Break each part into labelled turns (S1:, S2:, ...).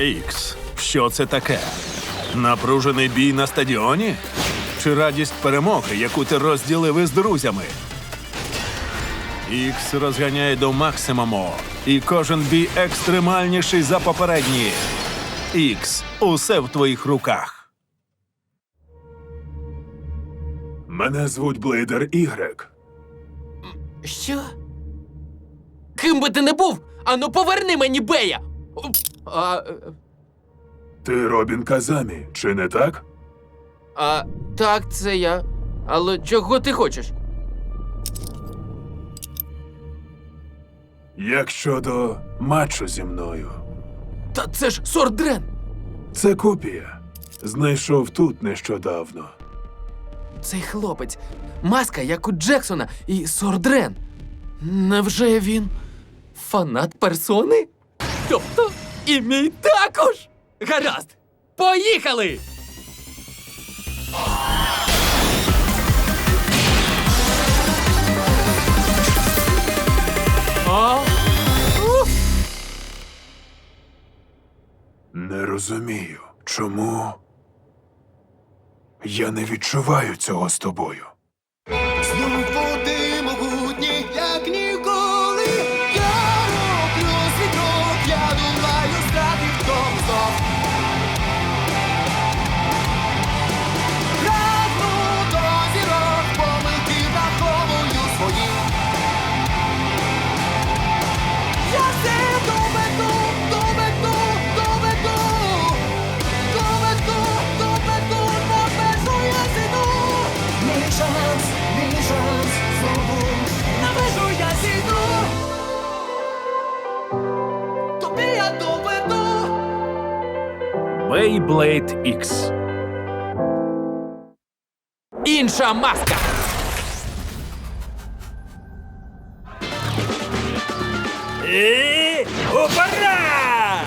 S1: Ікс, що це таке? Напружений бій на стадіоні? Чи радість перемоги, яку ти розділив із друзями? Ікс розганяє до максимуму, і кожен бій екстремальніший за попередній. Ікс, усе в твоїх руках.
S2: Мене звуть Блейдер Ігрек.
S3: Що? Ким би ти не був? Ану поверни мені Бея! А,
S2: Ти Робін Казамі, чи не так?
S3: а так, це я. Але чого ти хочеш?
S2: Як щодо матчу зі мною?
S3: Та це ж Сордрен!
S2: Це копія. Знайшов тут нещодавно.
S3: Цей хлопець. Маска, як у Джексона, і Сордрен. Невже він фанат персони? Тобто і мій також? Гаразд! Поїхали! О!
S2: Не розумію, чому. Я не відчуваю цього з тобою.
S1: Beyblade X.
S3: Інша маска!
S4: І уперед!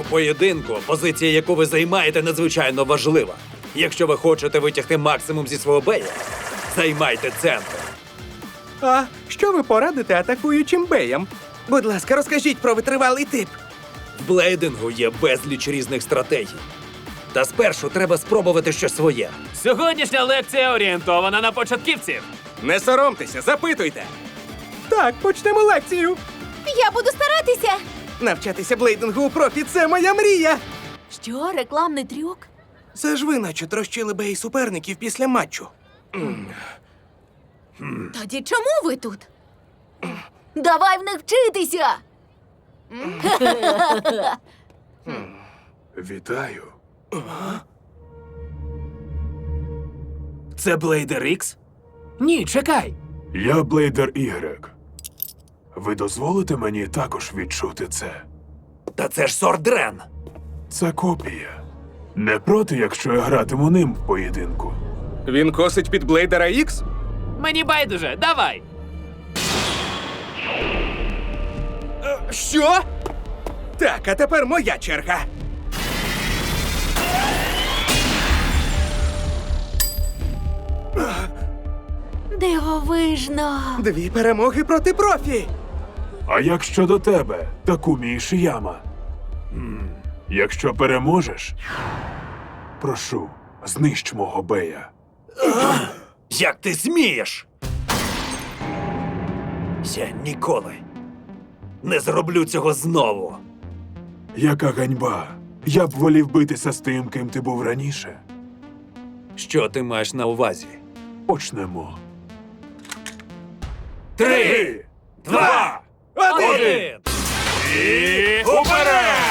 S4: У поєдинку, позиція, яку ви займаєте, надзвичайно важлива. Якщо ви хочете витягти максимум зі свого бея, займайте центр.
S5: А що ви порадите атакуючим беям? Будь ласка, розкажіть про витривалий тип.
S4: В блейдингу є безліч різних стратегій. Та спершу треба спробувати щось своє.
S6: Сьогоднішня лекція орієнтована на початківців.
S5: Не соромтеся, запитуйте. Так, почнемо лекцію.
S7: Я буду старатися.
S5: Навчатися блейдингу у профі це моя мрія.
S7: Що, рекламний трюк?
S5: Це ж ви наче трощили бей суперників після матчу.
S7: Тоді чому ви тут? Давай в них вчитися.
S2: Вітаю.
S4: Це Блейдер Ікс? Ні, чекай.
S2: Я Блейдер Ігрек. Ви дозволите мені також відчути це?
S4: Та це ж Сордрен.
S2: Це копія. Не проти, якщо я гратиму ним в поєдинку.
S5: Він косить під блейдера Ікс?
S6: Мені байдуже, давай.
S5: Що? Так, а тепер моя черга.
S7: Дивовижно.
S5: Дві перемоги проти профі.
S2: А як щодо тебе, Такумі Ішияма? М, Якщо переможеш, прошу, знищ мого бея.
S4: Як ти смієш? Я ніколи не зроблю цього знову.
S2: Яка ганьба! Я б волів битися з тим, ким ти був раніше.
S4: Що ти маєш на увазі?
S2: Почнемо.
S4: Три, два, один! І уперед!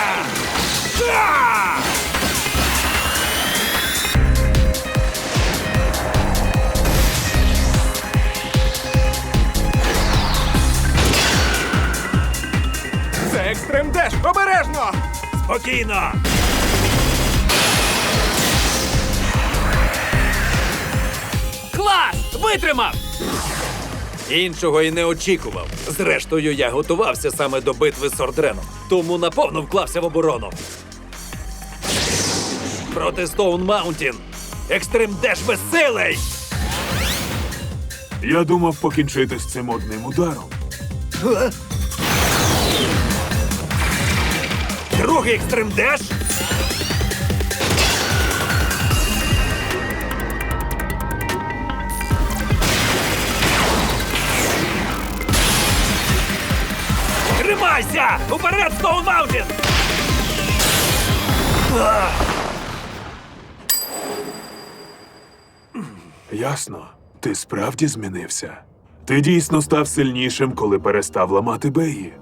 S5: Екстрем деш, обережно!
S4: Спокійно!
S6: Клас! Витримав!
S4: Іншого і не очікував. Зрештою, я готувався саме до битви з Ордреном, тому наповну вклався в оборону. Проти Стоун Маунтін. Екстрим Деш веселий!
S2: Я думав покінчити з цим одним ударом.
S6: Другий екстрим деш. Тримайся! Уперед, Стоун Маунтін!
S2: Ясно, ти справді змінився. Ти дійсно став сильнішим, коли перестав ламати беї.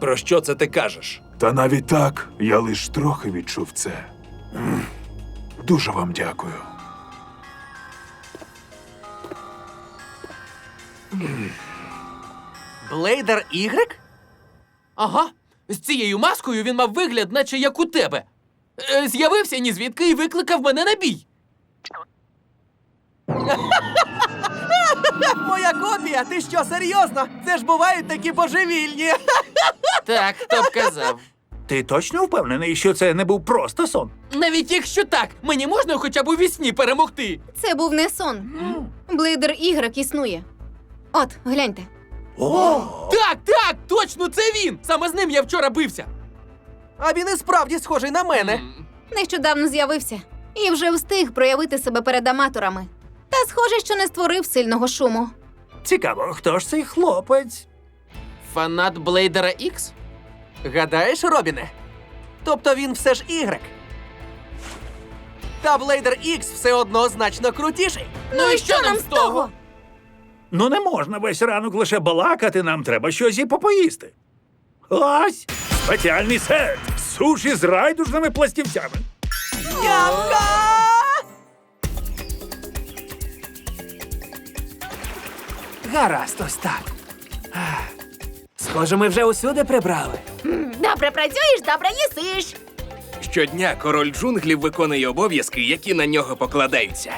S6: Про що це ти кажеш?
S2: Та навіть так я лиш трохи відчув це. Дуже вам дякую.
S8: Блейдер Ігрек?
S3: Ага. З цією маскою він мав вигляд, наче як у тебе. Е, З'явився ні звідки і викликав мене на бій.
S8: Моя копія, ти що, серйозно? Це ж бувають такі божевільні.
S3: Так, хто б казав.
S6: Ти точно впевнений, що це не був просто сон?
S3: Навіть якщо так, мені можна хоча б у вісні перемогти.
S9: Це був не сон. Блейдер ігрек існує. От, гляньте.
S3: Так, так, точно це він! Саме з ним я вчора бився.
S8: А він і справді схожий на мене.
S9: Нещодавно з'явився і вже встиг проявити себе перед аматорами. Та схоже, що не створив сильного шуму.
S6: Цікаво, хто ж цей хлопець?
S3: Фанат Блейдера Ікс?
S8: Гадаєш, Робіне? Тобто він все ж Ігрек. Та Блейдер Ікс все одно значно крутіший.
S3: Ну і що нам з того?
S6: Ну не можна весь ранок лише балакати, нам треба щось і попоїсти. Ось спеціальний сет. Суші з райдужними пластівцями.
S8: Ямка!
S4: Гаразд, ось так. Ах. Схоже, ми вже усюди прибрали.
S9: Добре працюєш, добре їсиш.
S4: Щодня король джунглів виконує обов'язки, які на нього покладаються.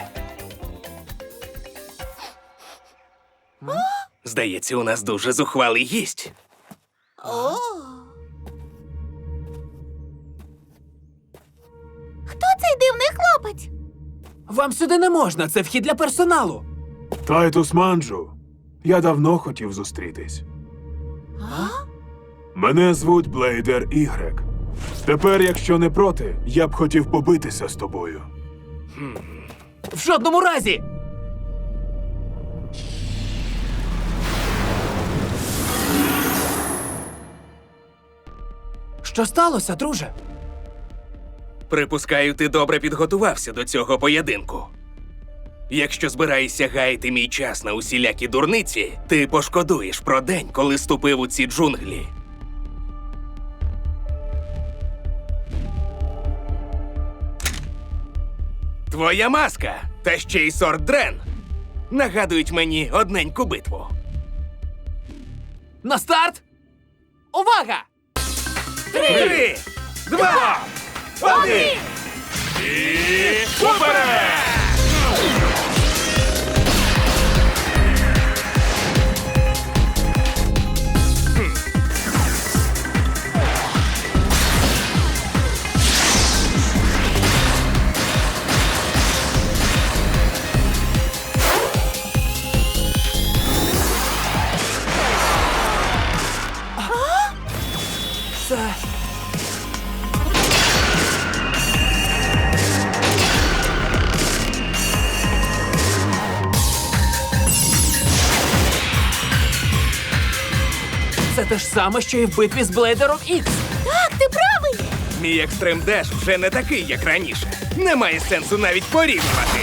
S4: Здається, у нас дуже зухвалий гість.
S9: Хто цей дивний хлопець?
S4: Вам сюди не можна, це вхід для персоналу.
S2: Тайтус Манджу, я давно хотів зустрітись. Мене звуть Блейдер Ігрек. Тепер, якщо не проти, я б хотів побитися з тобою.
S4: В жодному разі. Що сталося, друже?
S5: Припускаю, ти добре підготувався до цього поєдинку. Якщо збираєшся гаяти мій час на усілякі дурниці, ти пошкодуєш про день, коли ступив у ці джунглі. Твоя маска та ще й сорт Дрен нагадують мені одненьку битву.
S4: На старт!
S3: Увага!
S5: Три, два, один! І уперед!
S4: Те ж саме, що і в битві з Блейдером Ікс.
S9: Так, ти правий.
S5: Мій екстрем деш вже не такий, як раніше. Немає сенсу навіть порівнювати.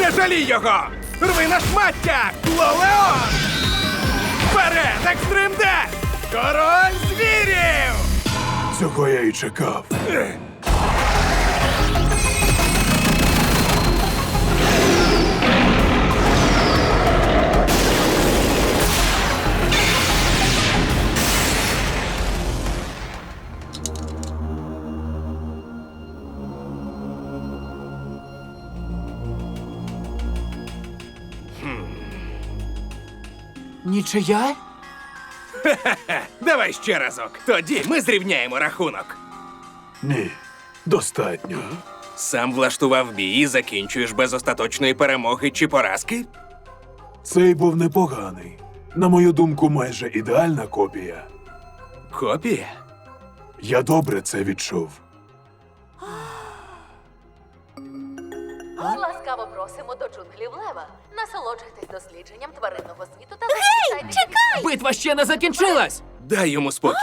S5: Не жалій його! Рви на шмаття! Лолеон! Вперед, екстрем деш! Король звірів!
S2: Цього я й чекав.
S4: Нічия?
S5: Давай ще разок. Тоді ми зрівняємо рахунок.
S2: Ні, достатньо.
S5: Сам влаштував бій і закінчуєш без остаточної перемоги чи поразки?
S2: Цей був непоганий. На мою думку, майже ідеальна копія.
S5: Копія?
S2: Я добре це відчув.
S9: Ласкаво просимо до джунглів Лева. Насолоджуйтесь дослідженням тваринного світу та
S3: Гей, чекай! Битва ще не закінчилась!
S5: Дай йому спокій.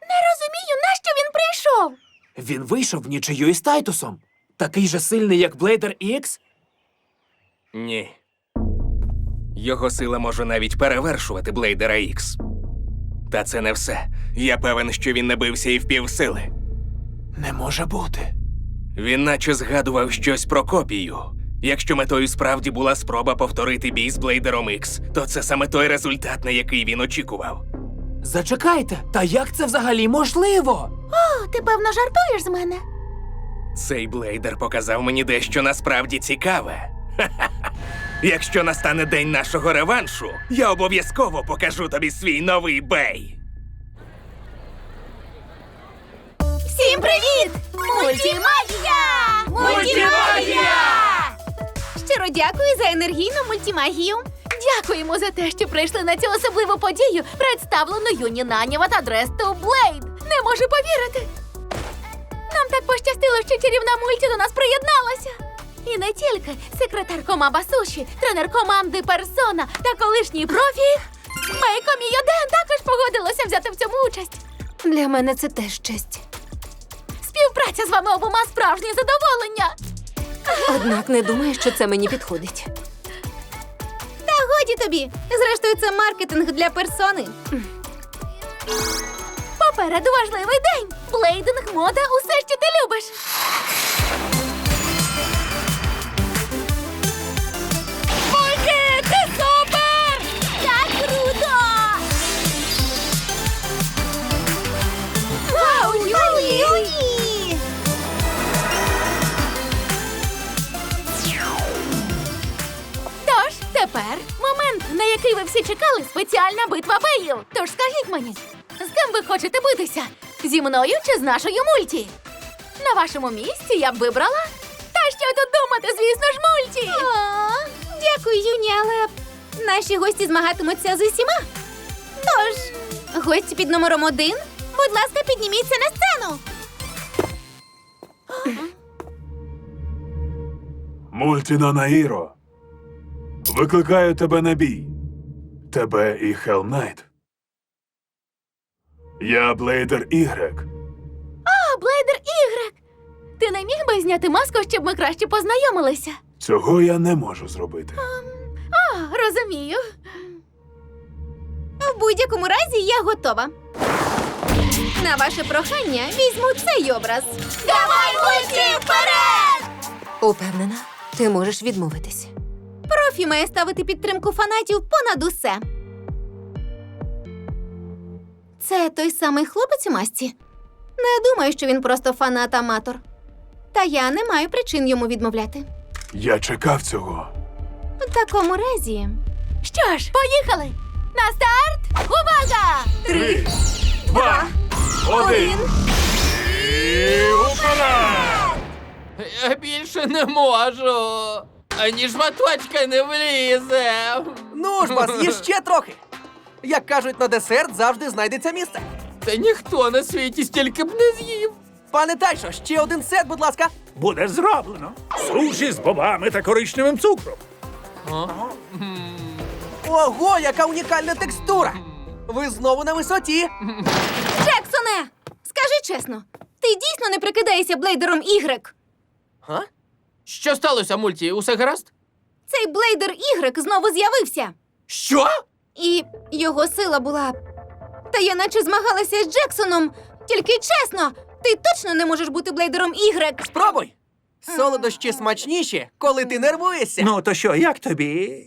S9: Не розумію, нащо він прийшов.
S4: Він вийшов в нічию із Тайтусом. Такий же сильний, як Блейдер Ікс?
S5: Ні. Його сила може навіть перевершувати Блейдера Ікс. Та це не все. Я певен, що він не бився і в півсили.
S4: Не може бути.
S5: Він наче згадував щось про копію. Якщо метою справді була спроба повторити бій з Блейдером Ікс, то це саме той результат, на який він очікував.
S4: Зачекайте, та як це взагалі можливо?
S9: О, ти певно жартуєш з мене.
S5: Цей блейдер показав мені дещо насправді цікаве. Ха-ха-ха. Якщо настане день нашого реваншу, я обов'язково покажу тобі свій новий бей.
S9: Всім привіт! Мультимагія! Мультимагія! Щиро дякую за енергійну мультимагію. Дякуємо за те, що прийшли на цю особливу подію, представлену Юні Наніва та Дресту Блейд. Не можу повірити. Нам так пощастило, що чарівна мульті до нас приєдналася. І не тільки секретар комаба Суші, тренер команди Персона та колишній профі. Мейко Мійоден також погодилося взяти в цьому участь. Для мене це теж честь. Співпраця з вами обома справжнє задоволення.
S10: Однак не думаю, що це мені підходить.
S9: Та годі тобі. Зрештою, це маркетинг для персони. Попереду важливий день. Блейдинг, мода, усе, що ти любиш. Тепер момент, на який ви всі чекали, спеціальна битва беїв. Тож скажіть мені, з ким ви хочете битися? Зі мною чи з нашою мульті? На вашому місці я б вибрала. Та що тут думати, звісно ж, мульті. дякую, Юні, але наші гості змагатимуться з усіма. Тож, гості під номером один, будь ласка, підніміться на сцену.
S2: Мультіна Наїро. Викликаю тебе на бій. Тебе і Хелм Найт. Я Блейдер Ігрек.
S9: А, Блейдер Ігрек! Ти не міг би зняти маску, щоб ми краще познайомилися?
S2: Цього я не можу зробити.
S9: А, розумію. В будь-якому разі я готова. На ваше прохання візьму цей образ. Давай, мульті, вперед!
S10: Упевнена, ти можеш відмовитись.
S9: Профі має ставити підтримку фанатів понад усе. Це той самий хлопець у масці. Не думаю, що він просто фанат-аматор. Та я не маю причин йому відмовляти.
S2: Я чекав цього.
S9: В такому разі. Що ж, поїхали! На старт! Увага! Три, два, один.
S3: Я більше не можу. Ані жматочка не влізе.
S8: Ну ж, бас, їж ще трохи. Як кажуть, на десерт завжди знайдеться місце.
S3: Та ніхто на світі стільки б не з'їв.
S8: Пане Тайшо, ще один сет, будь ласка.
S6: Буде зроблено. Суші з бобами та коричневим цукром.
S8: Ого, яка унікальна текстура! Ви знову на висоті.
S9: Джексоне! Скажи чесно, ти дійсно не прикидаєшся блейдером Ігрек?
S8: Га?
S3: Що сталося, мульті? Усе гаразд?
S9: Цей блейдер Ігрек знову з'явився.
S3: Що?
S9: І його сила була. Та я наче змагалася з Джексоном. Тільки чесно, ти точно не можеш бути блейдером Ігрек.
S8: Спробуй! Солодощі смачніші, коли ти нервуєшся.
S6: Ну, то що, як тобі?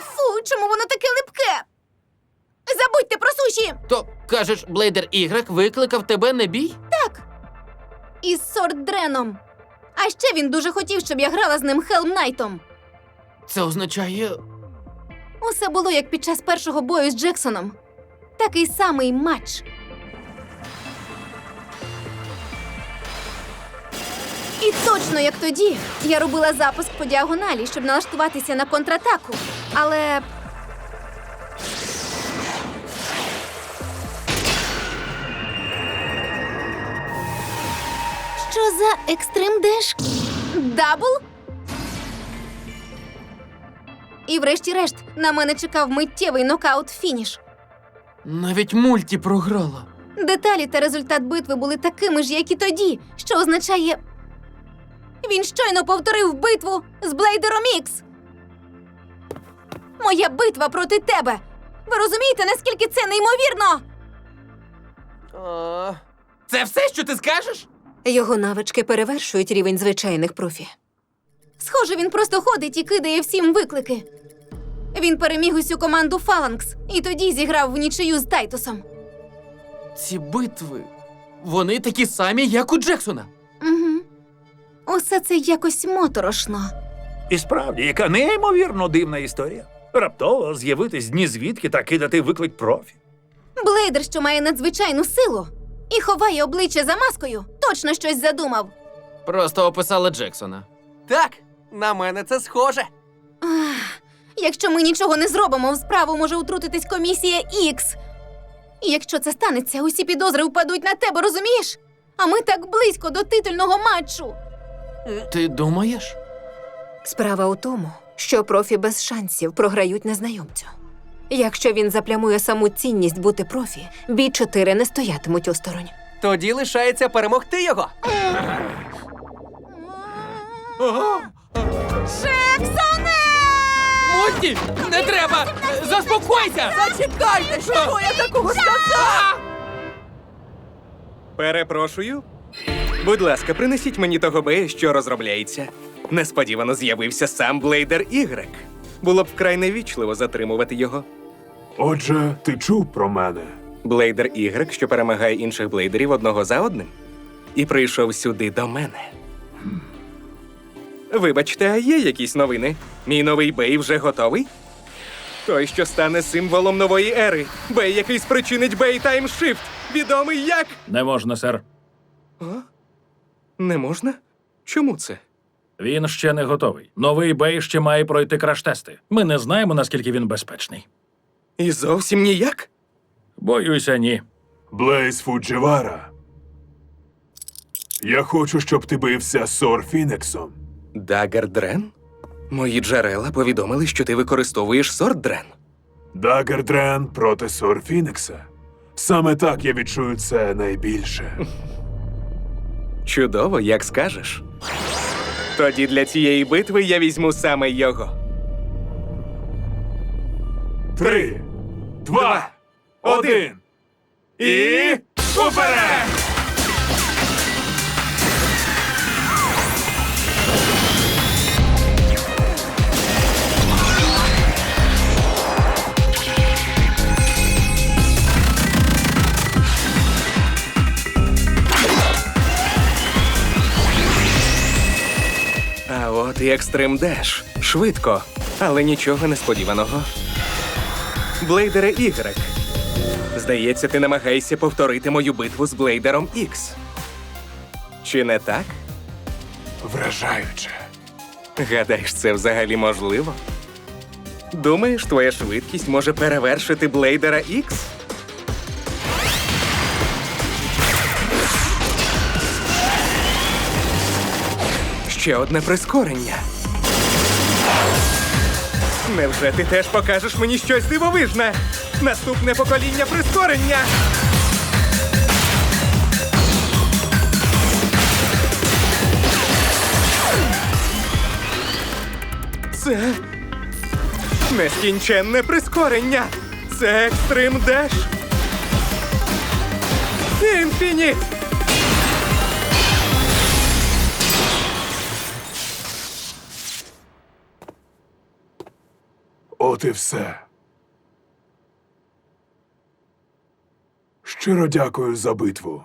S9: Фу, чому воно таке липке? Забудьте про суші!
S3: То кажеш, Блейдер Ігрек викликав тебе на бій?
S9: Із Сордреном. А ще він дуже хотів, щоб я грала з ним Хелм Найтом.
S3: Це означає.
S9: Усе було як під час першого бою з Джексоном. Такий самий матч. І точно як тоді я робила запуск по діагоналі, щоб налаштуватися на контратаку. Але за екстрим деш? Дабл? І врешті-решт на мене чекав миттєвий нокаут-фініш.
S3: Навіть мульті програла.
S9: Деталі та результат битви були такими ж, як і тоді, що означає. Він щойно повторив битву з Блейдером Ікс. Моя битва проти тебе. Ви розумієте, наскільки це неймовірно?
S3: Це все, що ти скажеш?
S10: Його навички перевершують рівень звичайних профі.
S9: Схоже, він просто ходить і кидає всім виклики. Він переміг усю команду Фаланкс і тоді зіграв в нічию з Тайтусом.
S3: Ці битви. Вони такі самі, як у Джексона.
S9: Угу. Усе це якось моторошно.
S6: І справді, яка неймовірно дивна історія. Раптово з'явитись ні звідки та кидати виклик профі.
S9: Блейдер, що має надзвичайну силу і ховає обличчя за маскою, точно щось задумав.
S3: Просто описала Джексона.
S5: Так, на мене це схоже.
S9: Ах, якщо ми нічого не зробимо, в справу може утрутитись комісія Ікс. І якщо це станеться, усі підозри впадуть на тебе, розумієш? А ми так близько до титульного матчу.
S3: Ти думаєш?
S10: Справа у тому, що профі без шансів програють незнайомцю. Якщо він заплямує саму цінність бути профі, бій 4 не стоятимуть осторонь.
S5: Тоді лишається перемогти його.
S9: Джексоне!
S3: Мульті! Не треба! Заспокойся!
S5: Зачекайте, що я такого сказав? Перепрошую. Будь ласка, принесіть мені того бея, що розробляється. Несподівано з'явився сам Блейдер Ігрек. Було б вкрай невічливо затримувати його.
S2: Отже, ти чув про мене.
S5: Блейдер Ігрек, що перемагає інших блейдерів одного за одним, і прийшов сюди до мене. Вибачте, а є якісь новини? Мій новий бей вже готовий? Той, що стане символом нової ери. Бей, який спричинить бей таймшифт, відомий як.
S6: Не можна, сер.
S5: Не можна? Чому це?
S6: Він ще не готовий. Новий бей ще має пройти краш-тести. Ми не знаємо, наскільки він безпечний.
S5: І зовсім ніяк?
S6: Боюся, ні.
S2: Блейз Фудживара. Я хочу, щоб ти бився з Сор Фінексом.
S5: Дагер Дрен? Мої джерела повідомили, що ти використовуєш сорт Дрен.
S2: Дагер Дрен проти Сор Фінекса. Саме так я відчую це найбільше.
S5: Чудово, як скажеш. Тоді для цієї битви я візьму саме його.
S2: Три, два, один. І уперед!
S5: От екстрим деш. Швидко, але нічого несподіваного. Блейдере Ігрек. Здається, ти намагаєшся повторити мою битву з Блейдером Ікс. Чи не так?
S2: Вражаюче.
S5: Гадаєш, це взагалі можливо? Думаєш, твоя швидкість може перевершити Блейдера Ікс? Ще одне прискорення. Невже ти теж покажеш мені щось дивовижне? Наступне покоління прискорення. Це нескінченне прискорення. Це екстрим деш. Інфініт!
S2: От і все. Щиро дякую за битву.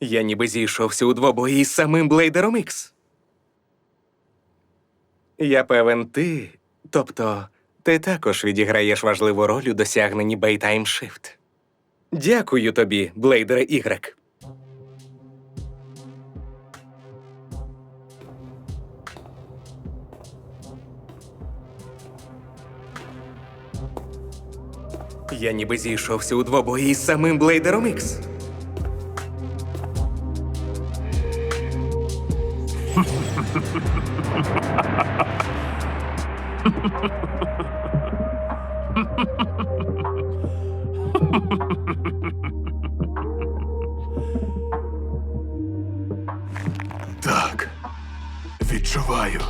S5: Я ніби зійшовся у двобої із самим Блейдером Ікс. Я певен, ти, тобто, ти також відіграєш важливу роль у досягненні Shift. Дякую тобі, Блейдере Ігрек. Я ніби зійшовся у двобої із самим Блейдером Ікс.
S11: Так, відчуваю.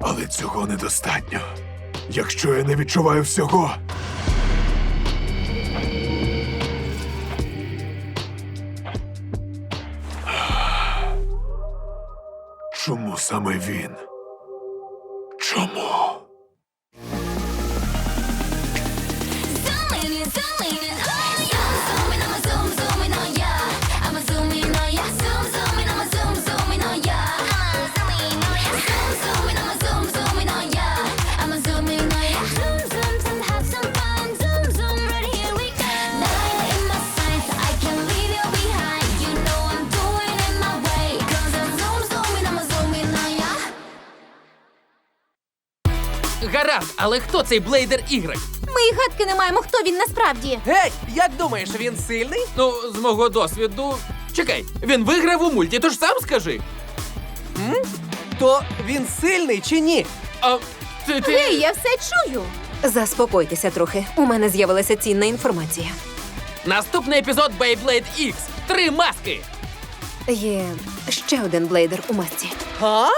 S11: Але цього недостатньо. Якщо я не відчуваю всього. Саме він?
S3: Гаразд, але хто цей Блейдер Ігрек?
S9: Ми й гадки не маємо, хто він насправді.
S8: Гей, як думаєш, він сильний?
S3: Ну, з мого досвіду. Чекай, він виграв у мульті, тож сам скажи.
S8: То він сильний чи ні?
S3: А ти ти.
S9: Гей, я все чую.
S10: Заспокойтеся трохи. У мене з'явилася цінна інформація.
S3: Наступний епізод Beyblade X. Три маски.
S10: Є ще один блейдер у масці.
S8: А?